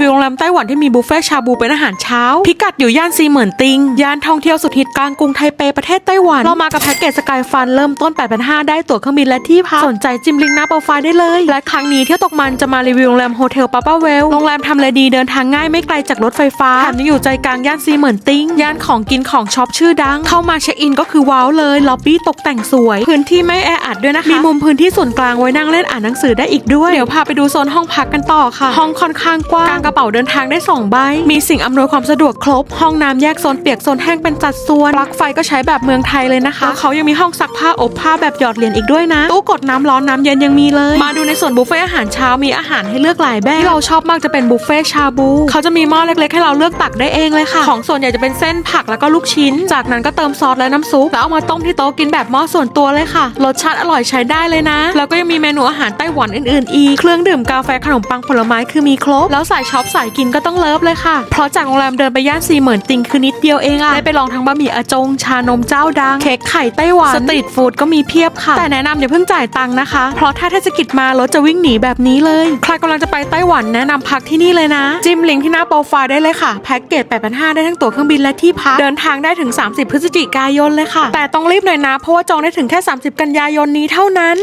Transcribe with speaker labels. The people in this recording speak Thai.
Speaker 1: วิวโรงแรมไต้หวันที่มีบุฟเฟ่ชาบูเป็นอาหารเช้า พิกัดอยู่ย่านซีเหมือนติง ย่านท่องเที่ยวสุดฮิตกลางกรุงไทเปประเทศไต้หวัน เรามากับแพ็กเกจสกายฟันเริ่มต้น 8,500 ได้ตั๋วเครื่องบินและที่พัก สนใจจิมลิงก์หน้าโปรไฟล์ได้เลย และครั้งนี้เที่ยวตกมันจะมารีวิวโรงแรมโฮเทลปาป้าเวล โรงแรมทำเลดีเดินทางง่ายไม่ไกลจากรถไฟฟ้าแถมยังอยู่ใจกลางย่านซีเหมือนติง ย่านของกินของช็อปชื่อดัง เข้ามาเช็คอินก็คือว้าวเลยล็อบบี้ตกแต่งสวย พื้นที่ไม่แออัดด้วยนะคะ มีมุมพื้นที่ส่วนกลางไว้นั่งเล่นอ่านหนังสือได้อีกด้วย เดี๋ยวพาไปดูโซนห้องพักกันต่อค่ะ ห้องค่อนข้างกว้างกางระเป๋าเดินทางได้สองใบ มีสิ่งอำนวยความสะดวกครบ ห้องน้ำแยกโซนเปียกโซนแห้งเป็นจัดส่วนปลั๊กไฟก็ใช้แบบเมืองไทยเลยนะคะแล้วเขายังมีห้องซักผ้าอบผ้าแบบหยอดเหรียญอีกด้วยนะ ตู้กดน้ำร้อนน้ำเย็นยังมีเลย มาดูในส่วนบุฟเฟ่ต์อาหารเช้ามีอาหารให้เลือกหลายแบบที่เราชอบมากจะเป็นบุฟเฟ่ต์ชาบู เขาจะมีหม้อเล็กๆให้เราเลือกตักได้เองเลยค่ะ ของส่วนใหญ่จะเป็นเส้นผักแล้วก็ลูกชิ้น จากนั้นก็เติมซอสและน้ำซุปแล้วเอามาต้มที่โต๊ะกินแบบหม้อส่วนตัวเลยค่ะ รสชาติอร่อยใช้ได้เลยนะ แล้วก็ยังมีเมนูอาหารไต้หวันอื่นๆอีก เครื่องดื่มกาแฟขนมปังผลไม้คือมีครบ แล้วสายช็อปสายกินก็ต้องเลิฟเลยค่ะ เพราะจากโรงแรมเดินไปย่านซีเหมือนติงคือนิดเดียวเองอะได้ไปลองทั้งบะหมี่อาจง ชานมเจ้าดัง เค้กไข่ไต้หวัน สตรีทฟู้ดก็มีเพียบค่ะ แต่แนะนำอย่าเพิ่งจ่ายตังค์นะคะ เพราะถ้าเทศกิจมารถจะวิ่งหนีแบบนี้เลย ใครกำลังจะไปไต้หวันแนะนำพักที่นี่เลยนะ จิ้มลิงก์ที่หน้าโปรไฟล์ได้เลยค่ะ แพ็กเกจ8,500ได้ทั้งตั๋วเครื่องบินและที่พัก เดินทางได้ถึง 30 พฤศจิกายนเลยค่ะ แต่ต้องรีบหน่อยนะ เพราะว่าจองได้ถึงแค่ 30 กันยายนนี้เท่านั้น